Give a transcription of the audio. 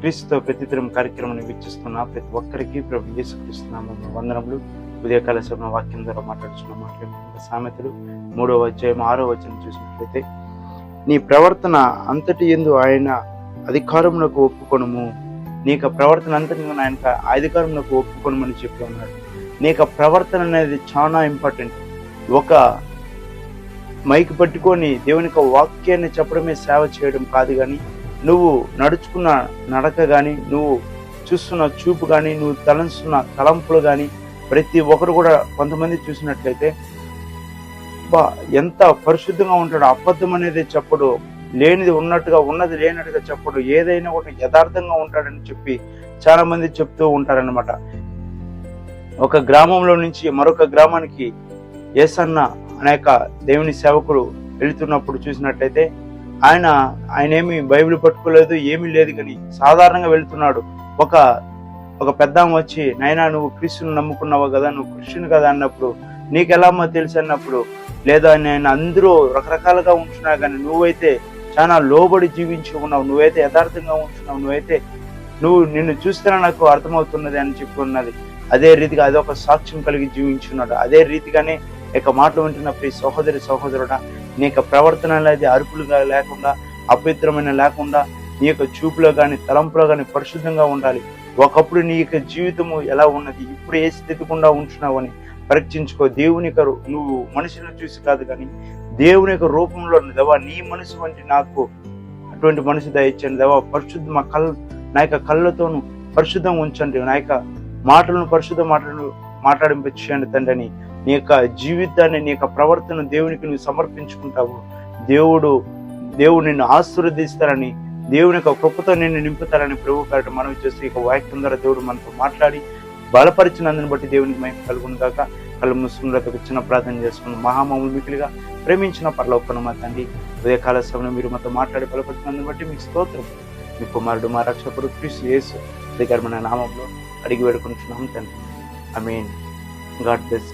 క్రీస్తుతో ప్రతిదినం కార్యక్రమాన్ని వీక్షిస్తున్న ప్రతి ఒక్కరికి ప్రభు యేసుక్రీస్తున్నాము వందనములు. ఉదయకాల సమయ వాక్యం ద్వారా మాట్లాడుచున్న మాట్లాడుతున్న సామెతలు. మూడవ అధ్యాయం ఆరో వచనం చూసినట్లయితే నీ ప్రవర్తన అంతటి ఎందు ఆయన అధికారములకు ఒప్పుకొనుము. నీకు ప్రవర్తన అంతటి ఆయన అధికారములకు ఒప్పుకొనమని చెప్పి ఉన్నాడు. నీకు ప్రవర్తన అనేది చాలా ఇంపార్టెంట్ ఒక మైక్ పట్టుకొని దేవుని యొక్క వాక్యాన్ని చెప్పడమే సేవ చేయడం కాదు కానీ నువ్వు నడుచుకున్న నడక కానీ నువ్వు చూస్తున్న చూపు కానీ నువ్వు తలంస్తున్న తలంపులు కానీ ప్రతి ఒక్కరు కూడా కొంతమంది చూసినట్లయితే బా ఎంత పరిశుద్ధంగా ఉంటాడు. అబద్ధం అనేది చెప్పడు. లేనిది ఉన్నట్టుగా ఉన్నది లేనట్టుగా చెప్పడు. ఏదైనా కూడా యథార్థంగా ఉంటాడని చెప్పి చాలా మంది చెప్తూ ఉంటారనమాట ఒక గ్రామంలో నుంచి మరొక గ్రామానికి ఏసన్న అనేక దేవుని సేవకుడు వెళుతున్నప్పుడు చూసినట్లయితే ఆయన ఆయన ఏమి బైబిల్ పట్టుకోలేదు ఏమీ లేదు కానీ సాధారణంగా వెళ్తున్నాడు. ఒక ఒక పెద్ద వచ్చి నైనా నువ్వు క్రీస్తుని నమ్ముకున్నావు కదా? నువ్వు క్రిస్టియన్ కదా? అన్నప్పుడు నీకెలామో తెలుసు అన్నప్పుడు లేదా నేను అందరూ రకరకాలుగా ఉంటున్నా కానీ నువ్వైతే చాలా లోబడి జీవించి ఉన్నావు. నువ్వైతే యథార్థంగా ఉంటున్నావు. నువ్వైతే నువ్వు నిన్ను చూస్తేనే నాకు అర్థమవుతున్నది అని చెప్పుకున్నది అదే రీతిగా అదొక సాక్ష్యం కలిగి జీవించున్నాడు. అదే రీతిగానే ఇక మాటలు వింటున్న ప్రతి సహోదరి సహోదరుడా నీ యొక్క ప్రవర్తన అనేది అరుపులుగా లేకుండా అపవిత్రమైన లేకుండా నీ యొక్క చూపులో కానీ తలంపులో కానీ పరిశుద్ధంగా ఉండాలి. ఒకప్పుడు నీ యొక్క జీవితము ఎలా ఉన్నది? ఇప్పుడు ఏ స్థితి గుండా ఉంటున్నావు అని పరీక్షించుకో. దేవుని యొక్క నువ్వు మనుషులను చూసి కాదు కానీ దేవుని యొక్క రూపంలో దేవా నీ మనసు వంటి నాకు అటువంటి మనసు దయచండి దేవా పరిశుద్ధ మా కళ్ళ నా యొక్క కళ్ళతోను పరిశుద్ధం ఉంచండి. నా యొక్క మాటలను పరిశుద్ధ మాటలను మాట్లాడింపచేయండి తండ్రిని నీ యొక్క జీవితాన్ని నీ యొక్క ప్రవర్తన దేవునికి నువ్వు సమర్పించుకుంటావు. దేవుడు దేవుడు నిన్ను ఆశీర్వదిస్తారని దేవుని యొక్క కృపతో నిన్ను నింపుతారని ప్రభు పేరట మనం చేస్తూ ఇక వాక్యం ద్వారా దేవుడు మనతో మాట్లాడి బలపరిచినందుని బట్టి దేవునికి మేము కలుగును కాక కళ్ళు ముస్లింలకు చిన్న ప్రార్థన చేసుకుని మహామములు మిగిలిగా ప్రేమించిన పరలోకను మా తండ్రి ఉదయకాల సమయంలో మీరు మాతో మాట్లాడి బలపరిచినందుని బట్టి మీకు స్తోత్రం. మీ కుమారుడు మా రక్షకుడు క్రీస్తు యేసు అధికారమైన నామంలో అడిగి వేడుకుంటున్నాం తండ్రి. I mean God bless